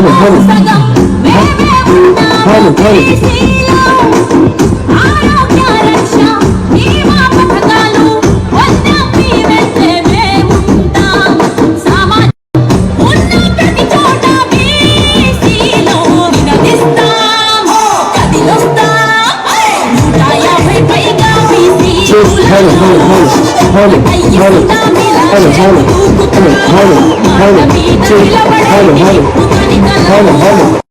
Hold hold hold hold hold it, hold it, hold it, hold it. 开门，开门，开门，开门，开门，开门，开门，开门，开门。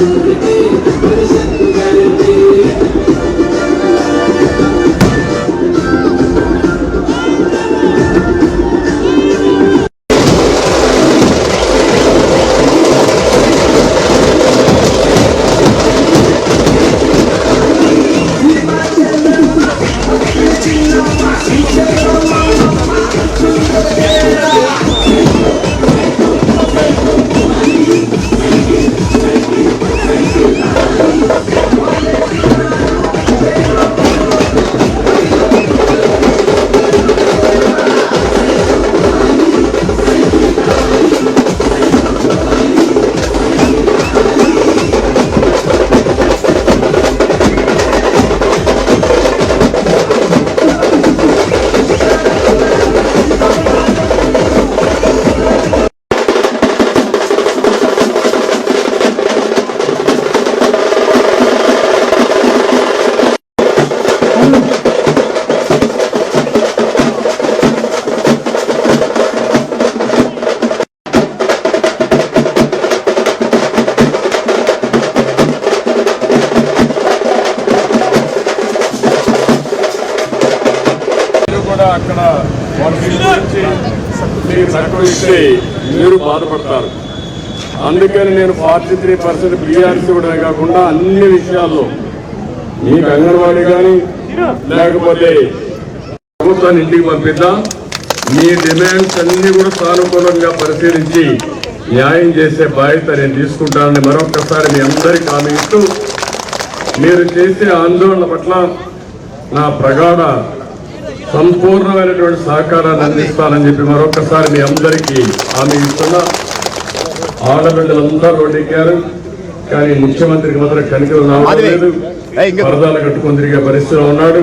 Puede ser కూడా అక్కడ గురించి మీరు బాధపడతారు. అందుకని నేను ఫార్టీ త్రీ పర్సెంట్ బీఆర్సీ ఇవ్వడమే కాకుండా అన్ని విషయాల్లో మీకు అంగన్వాడీ కానీ లేకపోతే ప్రభుత్వాన్ని ఇంటికి పంపిద్దాం. మీ డిమాండ్స్ అన్ని కూడా సానుకూలంగా పరిశీలించి న్యాయం చేసే బాధ్యత నేను తీసుకుంటానని మరొకసారి మీ అందరికీ హామీ ఇస్తూ మీరు చేసే ఆందోళన పట్ల నా ప్రగాఢ సంపూర్ణమైనటువంటి సహకారాన్ని అందిస్తానని చెప్పి మరొకసారి మీ అందరికీ హామీ ఇస్తున్నా. ఆడబిడ్డలందరూ రోడ్డెక్కారు. కానీ ముఖ్యమంత్రికి మాత్రం కనికలు రావడం లేదు. వరదాలు కట్టుకొని తిరిగే పరిస్థితిలో ఉన్నాడు.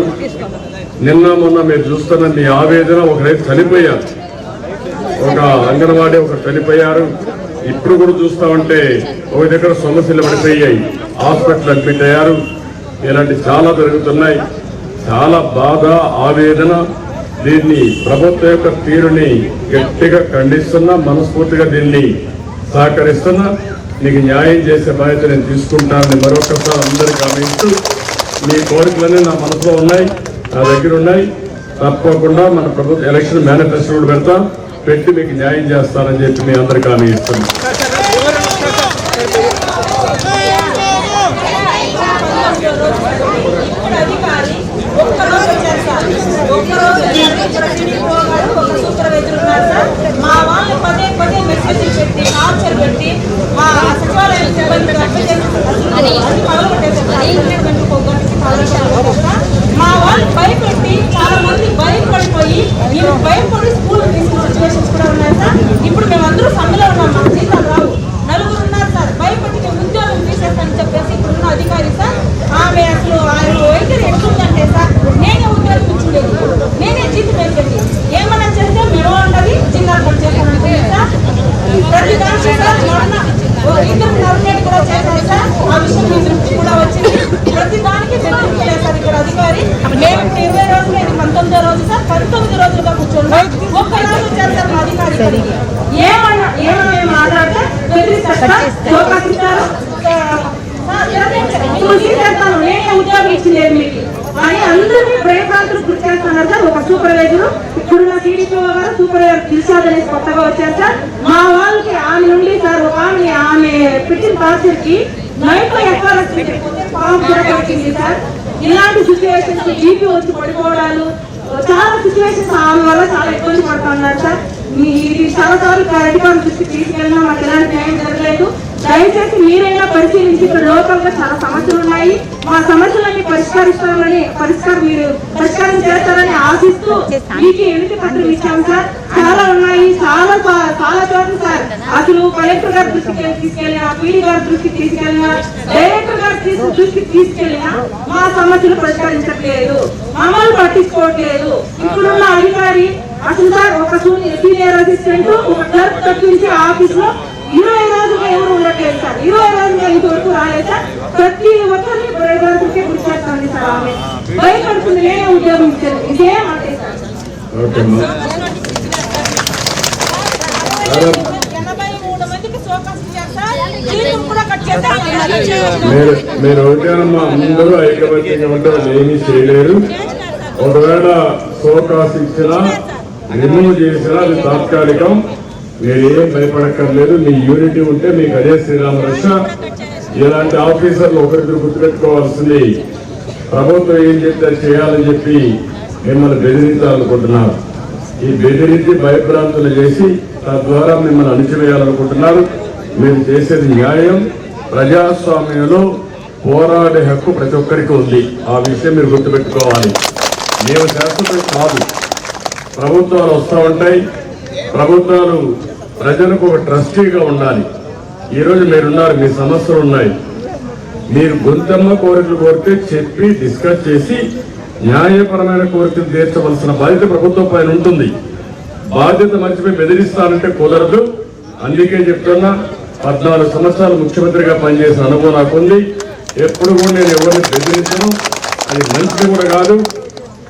నిన్న మొన్న మీరు చూస్తున్న మీ ఆవేదన ఒక రైతు చనిపోయారు. ఒక అంగన్వాడీ ఒక చనిపోయారు. ఇప్పుడు కూడా చూస్తా ఉంటే ఒక దగ్గర సమస్యలు పడిపోయాయి హాస్పిటల్ అడ్మిట్ అయ్యారు. ఇలాంటి చాలా జరుగుతున్నాయి. చాలా బాధ ఆవేదన దీన్ని ప్రభుత్వ యొక్క తీరుని గట్టిగా ఖండిస్తున్నా మనస్ఫూర్తిగా దీన్ని సహకరిస్తున్నా మీకు న్యాయం చేసే బాధ్యత నేను తీసుకుంటానని మరొకసారి అందరికీ గమనిస్తూ మీ కోరికలన్నీ నా మనసులో ఉన్నాయి నా దగ్గర ఉన్నాయి. తప్పకుండా మన ప్రభుత్వ ఎలక్షన్ మేనిఫెస్టో కూడా పెడతాం పెట్టి మీకు న్యాయం చేస్తానని చెప్పి మీ అందరికీ హామీ ఇస్తున్నాను అధికారి ఒక్కరోజు వచ్చారు సార్ ఒక్కరోజు వచ్చారు ఇక్కడ టీడీపీ గారు ఒక సూపర్వైజర్ ఉన్నారు సార్. మా వాళ్ళు పదే పదే మెసేజ్ పెట్టి టార్చర్ పెట్టి మా సచివాలయం సిబ్బందికి అప్పచేసి అది అది పగలగొట్టేశారు సార్ ఇంటర్నెట్ ఒక గంటకి పగలగొట్టారు సార్ మా వాళ్ళు భయపెట్టి చాలా మంది భయపడిపోయి మేము భయపడి స్కూల్ తీసుకున్న సిచ్యువేషన్స్ కూడా ఉన్నాయి సార్ ఇప్పుడు మేమందరూ సమ్మెలో ఉన్నాం మాకు జీతాలు రావు నలుగురు ఉన్నారు సార్ భయపడి మేము ఉద్యోగం తీసేస్తానని చెప్పేసి ఇప్పుడున్న అధికారి సార్ ఆమె అసలు ఆయన వైఖరి ఎట్లుందంటే సార్ నేనే ఉద్యోగం ఇచ్చిండేది నేనే జీతం వేసేది ఏమన్నా చేస్తే మేము ఉండదు జిల్లా పని చేస్తానంటే సార్ ప్రతి దానికి సార్ మొన్న ఓ ఇద్దరు నర్నేట్ కూడా చేశారు సార్ ఆ విషయం మీ దృష్టి కూడా వచ్చింది ప్రతి దానికి బెదిరింపు చేశారు ఇక్కడ అధికారి మేము ఇప్పుడు ఇరవై రోజులు ఇది పంతొమ్మిదో రోజు సార్ పంతొమ్మిది రోజులుగా కూర్చున్నాం ఒక్క రోజు చేస్తారు మా అధికారి ఇక్కడికి. ఏమన్నా ఏమన్నా మేము మాట్లాడితే బెదిరిస్తారు సార్ చౌకాసిస్తారు చేస్తాను నేనే ఉద్యోగం ఇచ్చింది మీకు అని అందరినీ భయభ్రాంతులు గురి చేస్తున్నారు సార్ ఒక సూపర్వైజర్ ఇప్పుడున్న టీడీపీ గారు సూపర్వైజర్ దిల్షాద్ అనేసి కొత్తగా వచ్చారు సార్. మా వాళ్ళకి ఆమె నుండి సార్ ఒక ఆమె ఆమె పెట్టిన టార్చర్కి నైట్లో ఎఫ్ఆర్ సార్. ఇలాంటి సిచ్యువేషన్స్ జీపీ వచ్చి పడిపోవడాలు చాలా సిచ్యువేషన్స్ ఆమె వల్ల చాలా ఇబ్బంది పడుతున్నారు సార్. మీ ఇది చాలా సార్లు దృష్టికి తీసుకెళ్ళినా మాకు ఎలాంటి న్యాయం జరగలేదు. దయచేసి మీరైనా పరిశీలించి ఇక్కడ లోకల్గా చాలా సమస్యలు ఉన్నాయి. మా సమస్యలన్నీ పరిష్కరిస్తారని పరిష్కారం మీరు పరిష్కారం చేస్తారని ఆశిస్తూ మీకు ఎన్నిక పత్రం ఇచ్చాం సార్. చాలా ఉన్నాయి. చాలా చాలా చోట్ల సార్. అసలు కలెక్టర్ గారి దృష్టికి తీసుకెళ్ళినా పీడీ గారి దృష్టికి తీసుకెళ్ళినా డైరెక్టర్ గారి దృష్టికి తీసుకెళ్ళినా మా సమస్యలు పరిష్కరించట్లేదు. మమ్మల్ని పట్టించుకోవట్లేదు. ఇప్పుడున్న అధికారి అసలు సార్ ఒక సీనియర్ అసిస్టెంట్ ఒక క్లర్క్ తప్పించి ఆఫీస్లో ఇరవై రోజులు ఎవరు ఉండట్లేదు సార్? ఇరవై రోజులు రాలేదు సార్. ప్రతి ఒక్కరిని ప్రయోజనాలకే గురి చేస్తుంది సార్ ఆమె. భయపడుతుంది నేనే ఉద్యోగం ఇచ్చాను. ఇదేం అంటే సార్. మీరు మీరు ఒకటేనమ్మా అందరూ ఐకమత్యంగా ఉంటే వాళ్ళు ఏమీ చేయలేరు. ఒకవేళ సోకాస్ ఇచ్చినా రిమూవ్ చేసినా అది తాత్కాలికం. మీరేం భయపడక్కర్లేదు మీ యూనిటీ ఉంటే మీకు అదే శ్రీరామ రక్ష. ఇలాంటి ఆఫీసర్లు ఒకరిద్దరు గుర్తుపెట్టుకోవాల్సింది. ప్రభుత్వం ఏం చెప్తే అది చేయాలని చెప్పి మిమ్మల్ని బెదిరించాలనుకుంటున్నారు. ఈ బెదిరించి భయభ్రాంతులు చేసి తద్వారా మిమ్మల్ని అణిచివేయాలనుకుంటున్నారు. మేము చేసేది న్యాయం. ప్రజాస్వామ్యంలో పోరాడే హక్కు ప్రతి ఒక్కరికి ఉంది. ఆ విషయం మీరు గుర్తుపెట్టుకోవాలి. మేము శాశ్వతం కాదు. ప్రభుత్వాలు వస్తూ ఉంటాయి. ప్రభుత్వాలు ప్రజలకు ఒక ట్రస్టీగా ఉండాలి. ఈరోజు మీరున్నారు మీ సమస్యలు ఉన్నాయి. మీరు గొంతమ్మ కోరికలు కోరితే చెప్పి డిస్కస్ చేసి న్యాయపరమైన కోరికలు తీర్చవలసిన బాధ్యత ప్రభుత్వం పైన ఉంటుంది. బాధ్యత మర్చిపోయి బెదిరిస్తానంటే కుదరదు. అందుకే చెప్తున్నా పద్నాలుగు సంవత్సరాలు ముఖ్యమంత్రిగా పనిచేసిన అనుభవం నాకుంది ఎప్పుడు కూడా నేను ఎవరిని బెదిరించను. అది మంచిది కూడా కాదు.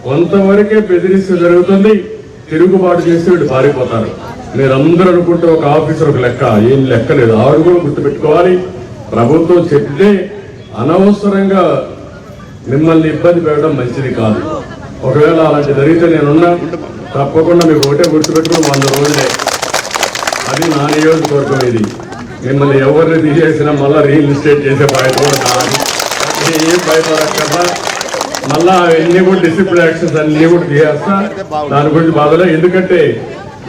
కొంతవరకే బెదిరిస్తూ జరుగుతుంది. తిరుగుబాటు చేసి వీళ్ళు పారిపోతారు. మీరందరూ అనుకుంటే ఒక ఆఫీసర్ ఒక లెక్క. ఏం లెక్క లేదు. ఆవిడ కూడా గుర్తుపెట్టుకోవాలి. ప్రభుత్వం చెప్తే అనవసరంగా మిమ్మల్ని ఇబ్బంది పెట్టడం మంచిది కాదు. ఒకవేళ అలాంటి జరిగితే నేనున్నా. తప్పకుండా మీకు ఒకటే గుర్తుపెట్టుకుని వంద రోజులే. అది నా నియోజకవర్గం ఇది. మిమ్మల్ని ఎవరిని తీసేసినా మళ్ళీ రియల్ ఎస్టేట్ చేసే బాధ్యత కూడా ఏం భయపడక్కర్లా. మళ్ళా అన్ని కూడా డిసిప్లిన్ యాక్షన్స్ అన్ని కూడా తీసేస్తా దాని గురించి బాధలే. ఎందుకంటే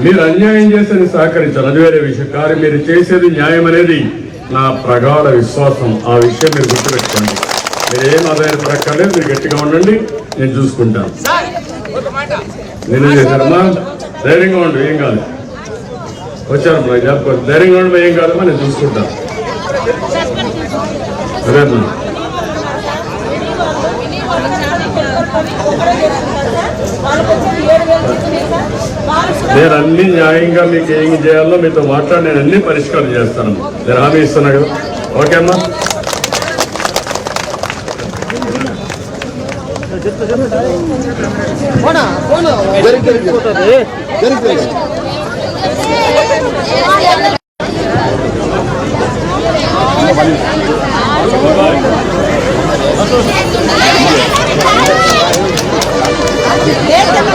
మీరు అన్యాయం చేస్తే సహకరించారు అది వేరే విషయం. కానీ మీరు చేసేది న్యాయం అనేది నా ప్రగాఢ విశ్వాసం. ఆ విషయం మీరు గుర్తుపెట్టుకోండి. మీరు ఏం ఆధారపడక్కర్లేదు మీరు గట్టిగా ఉండండి. నేను చూసుకుంటాను. నేను చేశారమ్మా ధైర్యంగా ఉండు. ఏం కాదు. వచ్చారు నాకు చెప్పుకోండి ధైర్యంగా ఉండడం ఏం కాదమ్మా నేను చూసుకుంటాను. అదే అమ్మా వాళ్ళకి వచ్చేది ఏడు వేలు ఇచ్చినాయి సార్ వాళ్ళు నేను అన్ని న్యాయంగా మీకు ఏం చేయాలో మీతో మాట్లాడి నేను అన్ని పరిష్కారం చేస్తాను. నేను హామీ ఇస్తున్నా కదా. ఓకే అమ్మా